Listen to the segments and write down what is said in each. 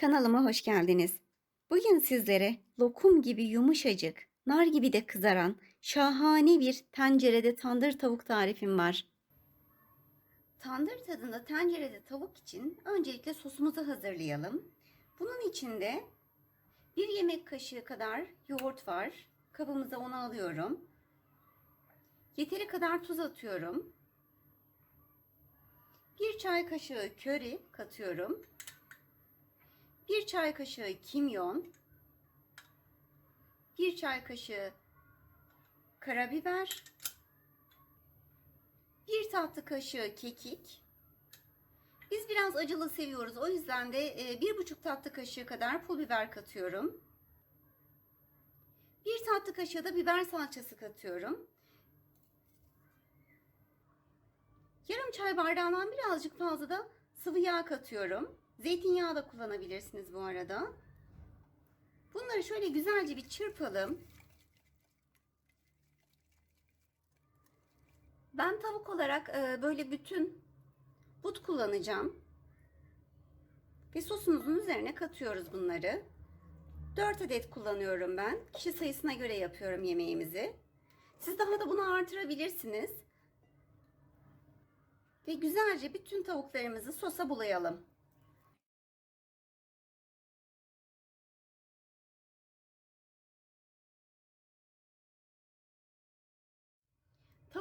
Kanalıma hoş geldiniz. Bugün sizlere lokum gibi yumuşacık, nar gibi de kızaran şahane bir tencerede tandır tavuk tarifim var. Tandır tadında tencerede tavuk için öncelikle sosumuzu hazırlayalım. Bunun içinde bir yemek kaşığı kadar yoğurt var. Kabımıza onu alıyorum. Yeteri kadar tuz atıyorum. Bir çay kaşığı köri katıyorum. 1 çay kaşığı kimyon, 1 çay kaşığı karabiber, 1 tatlı kaşığı kekik. Biz biraz acılı seviyoruz. O yüzden de 1,5 tatlı kaşığı kadar pul biber katıyorum. 1 tatlı kaşığı da biber salçası katıyorum. Yarım çay bardağından birazcık fazla da sıvı yağ katıyorum. Zeytinyağı da kullanabilirsiniz bu arada. Bunları şöyle güzelce bir çırpalım. Ben tavuk olarak e, böyle bütün but kullanacağım. Ve sosumuzun üzerine katıyoruz bunları. 4 adet kullanıyorum ben. Kişi sayısına göre yapıyorum yemeğimizi. Siz daha da bunu artırabilirsiniz. Ve güzelce bütün tavuklarımızı sosa bulayalım.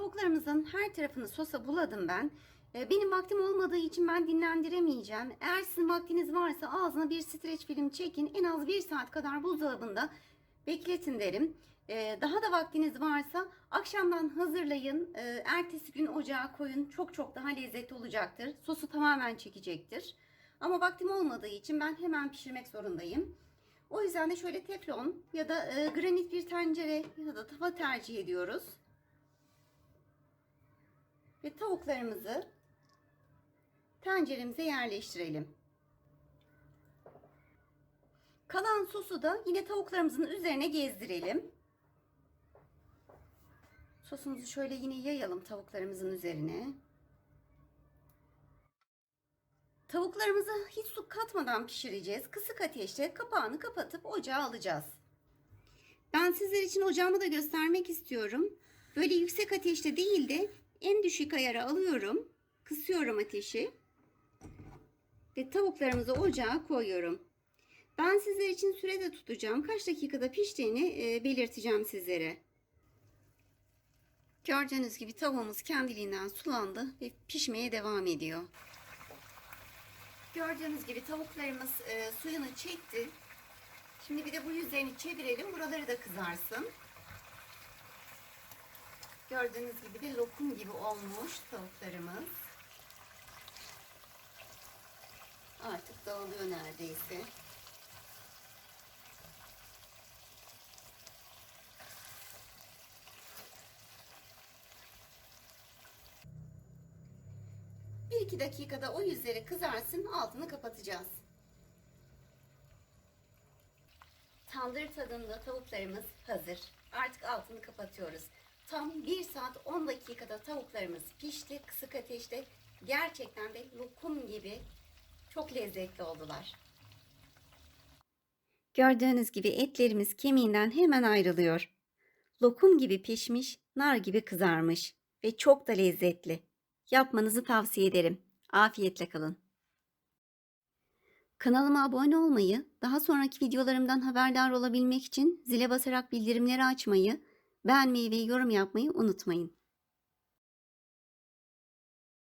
Tavuklarımızın her tarafını sosa buladım ben. Ee, Benim vaktim olmadığı için ben dinlendiremeyeceğim. Eğer sizin vaktiniz varsa ağzına bir streç film çekin. En az bir saat kadar buzdolabında bekletin derim. Ee, Daha da vaktiniz varsa akşamdan hazırlayın. Ee, Ertesi gün ocağa koyun. Çok çok daha lezzetli olacaktır. Sosu tamamen çekecektir. Ama vaktim olmadığı için ben hemen pişirmek zorundayım. O yüzden de şöyle teflon ya da e, granit bir tencere ya da tava tercih ediyoruz. Ve tavuklarımızı tenceremize yerleştirelim. Kalan sosu da yine tavuklarımızın üzerine gezdirelim. Sosumuzu şöyle yine yayalım tavuklarımızın üzerine. Tavuklarımızı hiç su katmadan pişireceğiz. Kısık ateşte kapağını kapatıp ocağa alacağız. Ben sizler için ocağımı da göstermek istiyorum. Böyle yüksek ateşte değil de en düşük ayara alıyorum. Kısıyorum ateşi. Ve tavuklarımızı ocağa koyuyorum. Ben sizler için sürede tutacağım. Kaç dakikada piştiğini e, belirteceğim sizlere. Gördüğünüz gibi tavuğumuz kendiliğinden sulandı ve pişmeye devam ediyor. Gördüğünüz gibi tavuklarımız e, suyunu çekti. Şimdi bir de bu yüzlerini çevirelim. Buraları da kızarsın. Gördüğünüz gibi de lokum gibi olmuş tavuklarımız. Artık dağılıyor neredeyse. Bir iki dakikada o yüzleri kızarsın altını kapatacağız. Tandır tadında tavuklarımız hazır. Artık altını kapatıyoruz. Tam 1 saat 10 dakikada tavuklarımız pişti kısık ateşte. Gerçekten de lokum gibi çok lezzetli oldular. Gördüğünüz gibi etlerimiz kemiğinden hemen ayrılıyor. Lokum gibi pişmiş, nar gibi kızarmış ve çok da lezzetli. Yapmanızı tavsiye ederim. Afiyetle kalın. Kanalıma abone olmayı, daha sonraki videolarımdan haberdar olabilmek için zile basarak bildirimleri açmayı, beğenmeyi ve yorum yapmayı unutmayın.